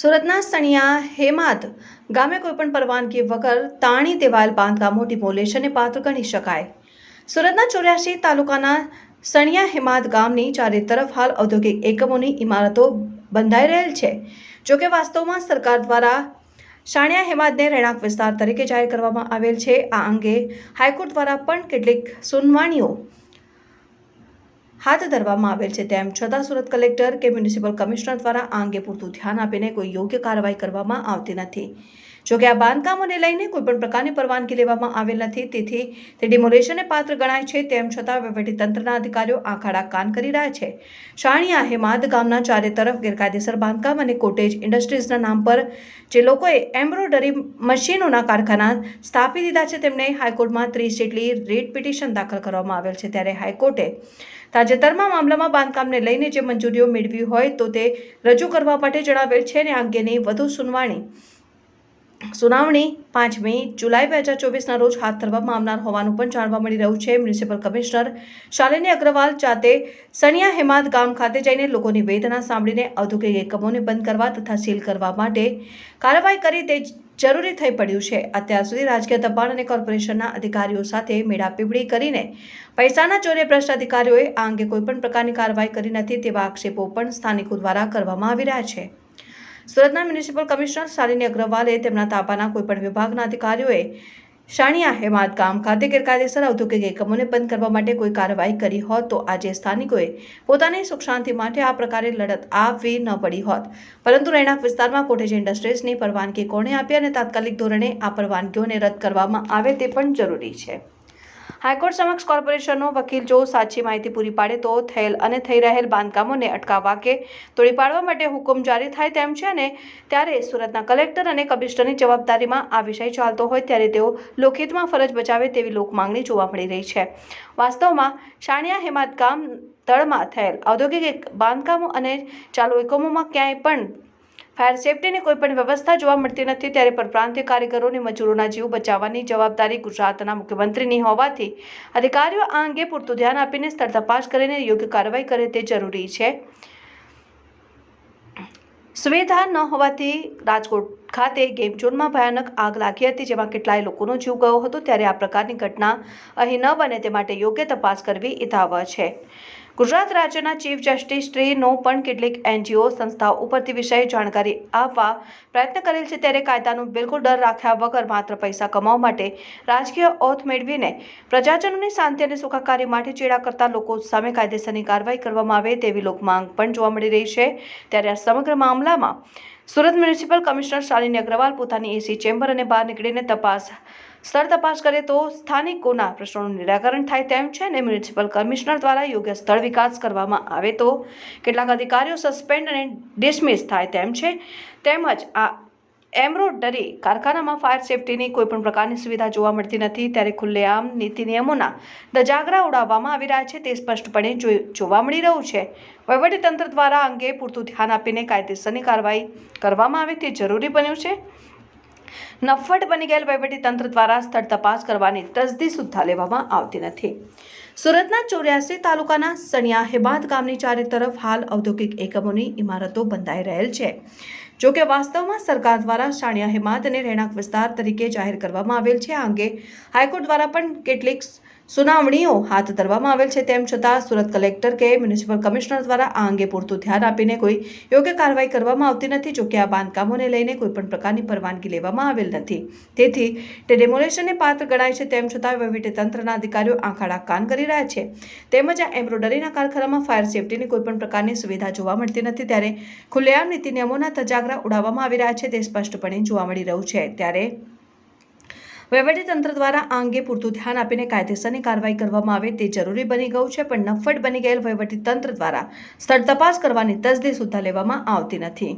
સુરતના સણિયા હેમાદ ગામે કોઈપણ પરવાનગી વગર તાણી દેવાયેલ બાંધકામો અને પાત્ર ગણી શકાય. સુરતના ચોર્યાસી તાલુકાના સણિયા હેમાદ ગામની ચારે તરફ હાલ ઔદ્યોગિક એકમોની ઇમારતો બંધાઈ રહેલ છે જોકે વાસ્તવમાં સરકાર દ્વારા સાણિયા હેમાદને રહેણાંક વિસ્તાર તરીકે જાહેર કરવામાં આવેલ છે. આ અંગે હાઈકોર્ટ દ્વારા પણ કેટલીક સુનવાણીઓ હાથ ધરવામાં આવેલ છે. તેમ છતાં સુરત કલેક્ટર કે મ્યુનિસિપલ કમિશનર દ્વારા આ અંગે પૂરતું ધ્યાન આપીને કોઈ યોગ્ય કાર્યવાહી કરવામાં આવતી નથી. જોકે આ બાંધકામોને લઈને કોઈપણ પ્રકારની પરવાનગી લેવામાં આવેલ નથી. તેથી તે ડિમોલેશનને પાત્ર ગણાય છે. તેમ છતાં વહીવટીતંત્રના અધિકારીઓ આંખાડા કાન કરી રહ્યા છે. શાણિયા હેમાદ ગામના ચારે તરફ ગેરકાયદેસર બાંધકામ અને કોટેજ ઇન્ડસ્ટ્રીઝના નામ પર જે લોકોએ એમ્બ્રોઇડરી મશીનોના કારખાના સ્થાપી દીધા છે, તેમને હાઈકોર્ટમાં ત્રીસ જેટલી રીટ પિટિશન દાખલ કરવામાં આવેલ છે. ત્યારે હાઈકોર્ટે તાજેતરમાં મામલામાં બાંધકામને લઈને જે મંજૂરીઓ મેળવી હોય તો તે રજૂ કરવા માટે જણાવેલ છે અને આ અંગેની વધુ સુનાવણી. સુનાવણી પાંચમી જુલાઈ બે હજાર ચોવીસના રોજ હાથ ધરવામાં આવનાર હોવાનું પણ જાણવા મળી રહ્યું છે. મ્યુનિસિપલ કમિશનર શાલિની અગ્રવાલ જાતે સણિયા હેમાદ ગામ ખાતે જઈને લોકોની વેદના સાંભળીને ઔદ્યોગિક એકમોને બંધ કરવા તથા સીલ કરવા માટે કાર્યવાહી કરી તે જરૂરી થઈ પડ્યું છે. અત્યાર સુધી રાજકીય દબાણ અને કોર્પોરેશનના અધિકારીઓ સાથે મેળાપીપડી કરીને પૈસાના ચોરે ભ્રષ્ટ અધિકારીઓએ આ અંગે કોઈપણ પ્રકારની કાર્યવાહી કરી નથી તેવા આક્ષેપો પણ સ્થાનિકો દ્વારા કરવામાં આવી રહ્યા છે. સુરતના મ્યુનિસિપલ કમિશનર શાલિની અગ્રવાલે તેમના તાબાના કોઈપણ વિભાગના અધિકારીઓએ શાણિયા હેમાદ ગામ ખાતે ગેરકાયદેસર ઔદ્યોગિક એકમોને બંધ કરવા માટે કોઈ કાર્યવાહી કરી હોત તો આજે સ્થાનિકોએ પોતાની સુખ શાંતિ માટે આ પ્રકારે લડત આપવી ન પડી હોત. પરંતુ રહેણાંક વિસ્તારમાં કોટેજ ઇન્ડસ્ટ્રીઝની પરવાનગી કોણે આપી અને તાત્કાલિક ધોરણે આ પરવાનગીઓને રદ કરવામાં આવે તે પણ જરૂરી છે. હાઈકોર્ટ સમક્ષ કોર્પોરેશનનો વકીલ જો સાચી માહિતી પૂરી પાડે તો થયેલ અને થઈ રહેલ બાંધકામોને અટકાવવા કે તોડી પાડવા માટે હુકમ જારી થાય તેમ છે અને ત્યારે સુરતના કલેક્ટર અને કમિશનરની જવાબદારીમાં આ વિષય ચાલતો હોય ત્યારે તેઓ લોકહિતમાં ફરજ બજાવે તેવી લોકમાંગણી જોવા મળી રહી છે. વાસ્તવમાં શાણિયા હેમાદગામ તળમાં થયેલ ઔદ્યોગિક બાંધકામો અને ચાલુ એકમોમાં ક્યાંય પણ ફાયર સેફટીની કોઈ પણ વ્યવસ્થા જોવા મળતી નથી, ત્યારે પરપ્રાંતીય કારીગરોને મજૂરોના જીવ બચાવવાની જવાબદારી ગુજરાતના મુખ્યમંત્રીની હોવાથી અધિકારીઓ આ અંગે પૂરતું ધ્યાન આપીને સ્થળ તપાસ કરીને યોગ્ય કાર્યવાહી કરે તે જરૂરી છે. સુવિધા ન હોવાથી રાજકોટ ખાતે ગેમ ઝોનમાં ભયાનક આગ લાગી હતી, જેમાં કેટલાય લોકોનો જીવ ગયો હતો, ત્યારે આ પ્રકારની ઘટના અહીં ન બને તે માટે યોગ્ય તપાસ કરવી હિતાવહ છે. ગુજરાત રાજ્યના ચીફ જસ્ટિસશ્રીનો પણ કેટલીક એનજીઓ, સંસ્થાઓ ઉપરથી વિષય જાણકારી આપવા પ્રયત્ન કરેલ છે ત્યારે કાયદાનું બિલકુલ ડર રાખ્યા વગર માત્ર પૈસા કમાવા માટે રાજકીય ઓથ મેળવીને પ્રજાજનોની શાંતિ અને સુખાકારી માટે ચેડા કરતા લોકો સામે કાયદેસરની કાર્યવાહી કરવામાં આવે તેવી લોકમાંગ પણ જોવા મળી રહી છે. ત્યારે આ સમગ્ર મામલામાં સુરત મ્યુનિસિપલ કમિશનર શાલિની અગ્રવાલ પોતાની એસી ચેમ્બર અને બહાર નીકળીને તપાસ સ્થળ તપાસ કરે તો સ્થાનિકોના પ્રશ્નોનું નિરાકરણ થાય તેમ છે અને મ્યુનિસિપલ કમિશનર દ્વારા યોગ્ય સ્થળ વિકાસ કરવામાં આવે તો કેટલાક અધિકારીઓ સસ્પેન્ડ અને ડિસમિસ થાય તેમ છે. તેમજ આ એમ્બ્રોડરી કારખાનામાં ફાયર સેફટીની કોઈપણ પ્રકારની સુવિધા જોવા મળતી નથી. ત્યારે ખુલ્લેઆમ નીતિ નિયમોના દજાગરા ઉડાવવામાં આવી રહ્યા છે તે સ્પષ્ટપણે જોવા મળી રહ્યું છે. વહીવટીતંત્ર દ્વારા અંગે પૂરતું ધ્યાન આપીને કાયદેસરની કાર્યવાહી કરવામાં આવે તે જરૂરી બન્યું છે. નફ્ફટ બની ગયેલ વહીવટીતંત્ર દ્વારા સ્થળ તપાસ કરવાની તસદી સુદ્ધા લેવામાં આવતી નથી. સુરતના ચોર્યાસી તાલુકાના સણિયા હેબાદ ગામની ચારે તરફ હાલ ઔદ્યોગિક એકમોની ઇમારતો બંધાઈ રહેલ છે. જો કે વાસ્તવમાં સરકાર દ્વારા સાણિયા હેમાદને રહેણાંક વિસ્તાર તરીકે જાહેર કરવામાં આવેલ છે. આ અંગે હાઈકોર્ટ દ્વારા પણ કેટલીક સુનાવણીઓ હાથ ધરવામાં આવેલ છે તેમ છતાં સુરત કલેક્ટર કે મ્યુનિસિપલ કમિશનર દ્વારા આ અંગે પૂરતું ધ્યાન આપીને કોઈ યોગ્ય કાર્યવાહી કરવામાં આવતી નથી જોકે આ બાંધકામોને લઈને કોઈપણ પ્રકારની પરવાનગી લેવામાં આવેલ નથી. તેથી તે ડેમોલેશનને પાત્ર ગણાય છે તેમ છતાં વહીવટીતંત્રના અધિકારીઓ આંખાડા કાન કરી રહ્યા છે. તેમજ આ એમ્બ્રોઇડરીના કારખાનામાં ફાયર સેફટીની કોઈપણ પ્રકારની સુવિધા જોવા મળતી નથી, ત્યારે ખુલ્લેઆમ નીતિ નિયમોના તજાગરા ઉડાવવામાં આવી રહ્યા છે તે સ્પષ્ટપણે જોવા મળી રહ્યું છે. ત્યારે વહીવટીતંત્ર દ્વારા આ અંગે પૂરતું ધ્યાન આપીને કાયદેસરની કાર્યવાહી કરવામાં આવે તે જરૂરી બની ગયું છે, પણ નફ્ફટ બની ગયેલ વહીવટીતંત્ર દ્વારા સ્થળ તપાસ કરવાની તસદી સુદ્ધા લેવામાં આવતી નથી.